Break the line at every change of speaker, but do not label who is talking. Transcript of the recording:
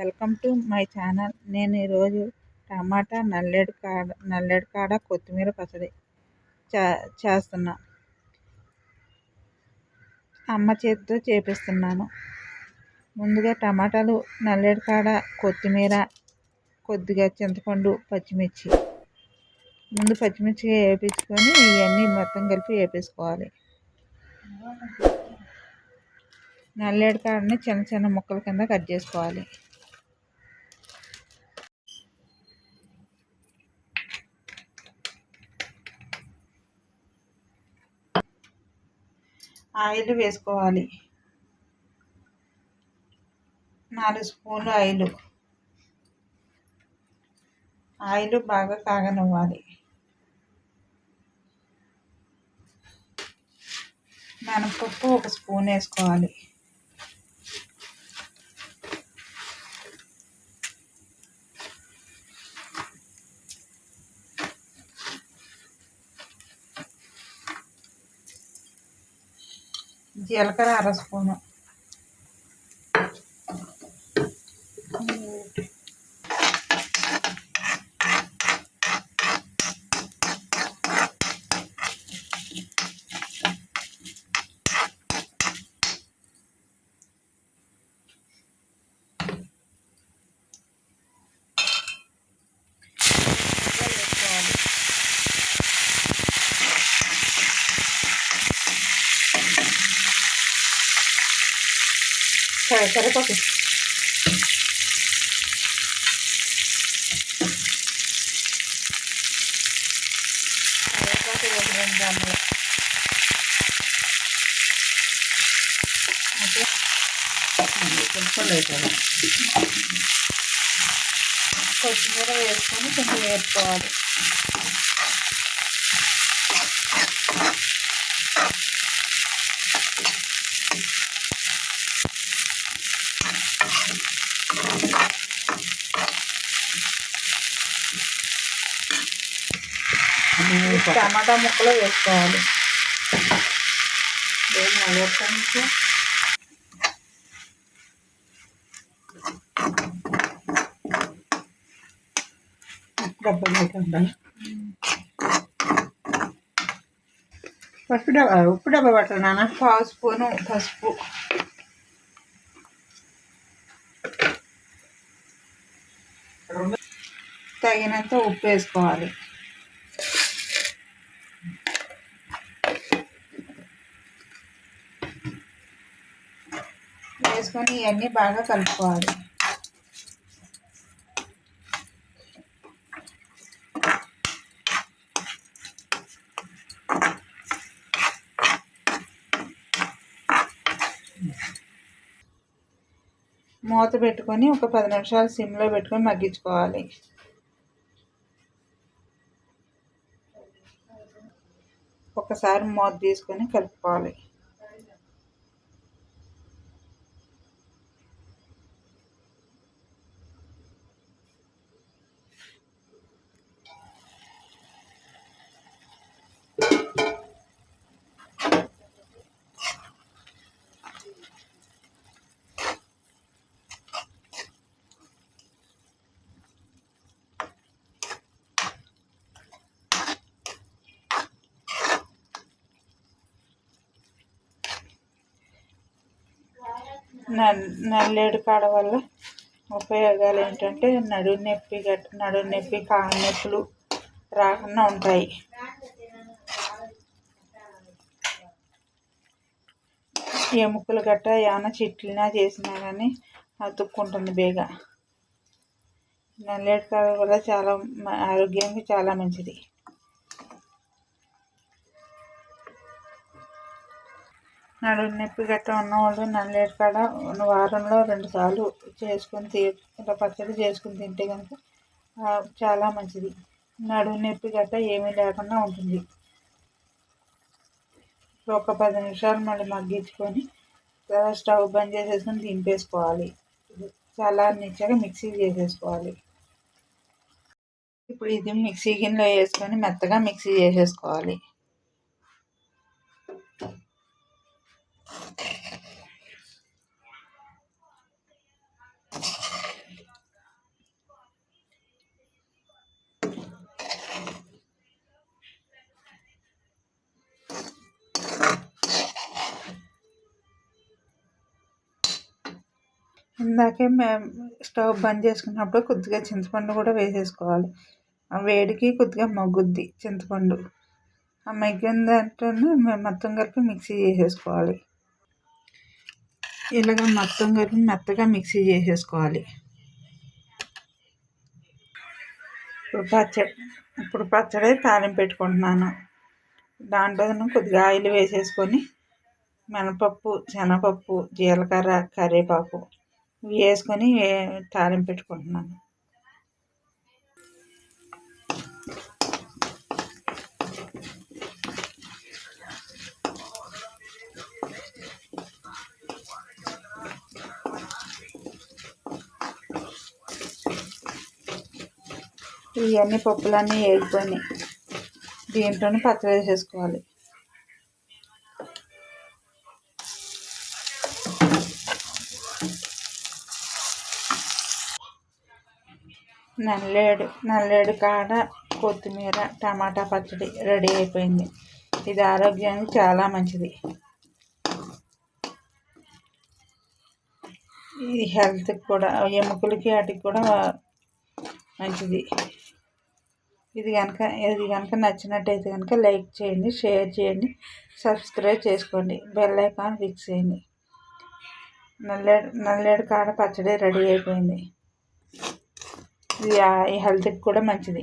Welcome to my channel. నేను ఈరోజు టమాటా నల్లేడు కాడ నల్లేడు కాడ కొత్తిమీర పచ్చడి చే చేస్తున్నా. అమ్మ చేతితో చేపిస్తున్నాను. ముందుగా టమాటాలు నల్లేడు కాడ కొత్తిమీర కొద్దిగా చింతపండు పచ్చిమిర్చి. ముందు పచ్చిమిర్చి వేపించుకొని ఇవన్నీ మొత్తం కలిపి వేపేసుకోవాలి. నల్లేడు కాడని చిన్న చిన్న ముక్కల కింద కట్ చేసుకోవాలి. ఆయిల్ వేసుకోవాలి. నాలుగు స్పూన్లు ఆయిల్ ఆయిల్ బాగా కాగనివ్వాలి. మినపప్పు ఒక స్పూన్ వేసుకోవాలి. జీలకర్ర అర స్పూను కరివేపాకు కరివేపాకు ఒక రెండు గ్రాములు అయితే కొత్తిమీర వేసుకొని కొంచెం వేసుకోవాలి టమాటా ముక్కలు వేసుకోవాలి.
పసుపు డబ్బా ఉప్పు డబ్బా పట్టరు నాన్న?
పావు స్పూను పసుపు. తగినంత ఉప్పు వేసుకోవాలి. వేసుకొని ఇవన్నీ బాగా కలుపుకోవాలి. మూత పెట్టుకొని ఒక పది నిమిషాలు సిమ్లో పెట్టుకొని మగ్గించుకోవాలి. ఒకసారి మూత తీసుకొని కలుపుకోవాలి. నల్లేడు కాడ వల్ల ఉపయోగాలు ఏంటంటే నడు నొప్పి గట్ నడు నొప్పి కాళ్ళ నొప్పులు రాకుండా ఉంటాయి. ఎముకలు గట్ట ఏమైనా చిట్లినా చేసినా కానీ అతుక్కుంటుంది బేగా. నల్లేడు కాడ కూడా చాలా ఆరోగ్యానికి చాలా మంచిది. నడుము నొప్పి గట్రా ఉన్నవాళ్ళు నల్లేరు కాడ వారంలో రెండు సార్లు చేసుకొని తీ పచ్చడి చేసుకొని తింటే కనుక చాలా మంచిది. నడుము నొప్పి గట్రా ఏమీ లేకుండా ఉంటుంది. ఒక పది నిమిషాలు మళ్ళీ మగ్గించుకొని స్టవ్ బంద్ చేసేసుకొని దింపేసుకోవాలి. చాలా నిచ్చగా మిక్సీ చేసేసుకోవాలి. ఇప్పుడు ఇది మిక్సీ గిన్నెలో వేసుకొని మెత్తగా మిక్సీ చేసేసుకోవాలి. ఇందాకే మేము స్టవ్ బంద్ చేసుకున్నప్పుడు కొద్దిగా చింతపండు కూడా వేసేసుకోవాలి. ఆ వేడికి కొద్దిగా మగ్గుద్ది చింతపండు. ఆ మగ్గిన దాంట్లోనే మేము మొత్తం కలిపి మిక్సీ చేసేసుకోవాలి. ఇలాగ మొత్తం కలిపి మెత్తగా మిక్సీ చేసేసుకోవాలి. ఇప్పుడు పచ్చడి ఇప్పుడు పచ్చడి తాలింపు పెట్టుకుంటున్నాను. దాంట్లో కొద్దిగా ఆయిల్ వేసేసుకొని మినపప్పు శనగపప్పు జీలకర్ర కరివేపాకు వేసుకొని తాలింపు పెట్టుకుంటున్నాను. ఇవన్నీ పప్పులన్నీ వేగిపోయినాయి. దీంట్లోనే పచ్చడి వేసేసుకోవాలి. నల్లేడు నల్లేడు కాడ కొత్తిమీర టమాటా పచ్చడి రెడీ అయిపోయింది. ఇది ఆరోగ్యానికి చాలా మంచిది. ఇది హెల్త్కి కూడా ఎముకలకి వాటికి కూడా మంచిది. ఇది కనుక ఇది కనుక నచ్చినట్టయితే కనుక లైక్ చేయండి షేర్ చేయండి సబ్స్క్రైబ్ చేసుకోండి. బెల్ ఐకాన్ ఫిక్స్ చేయండి. నల్లేడు నల్లేడు కాడ పచ్చడి రెడీ అయిపోయింది. ఇది హెల్త్కి కూడా మంచిది.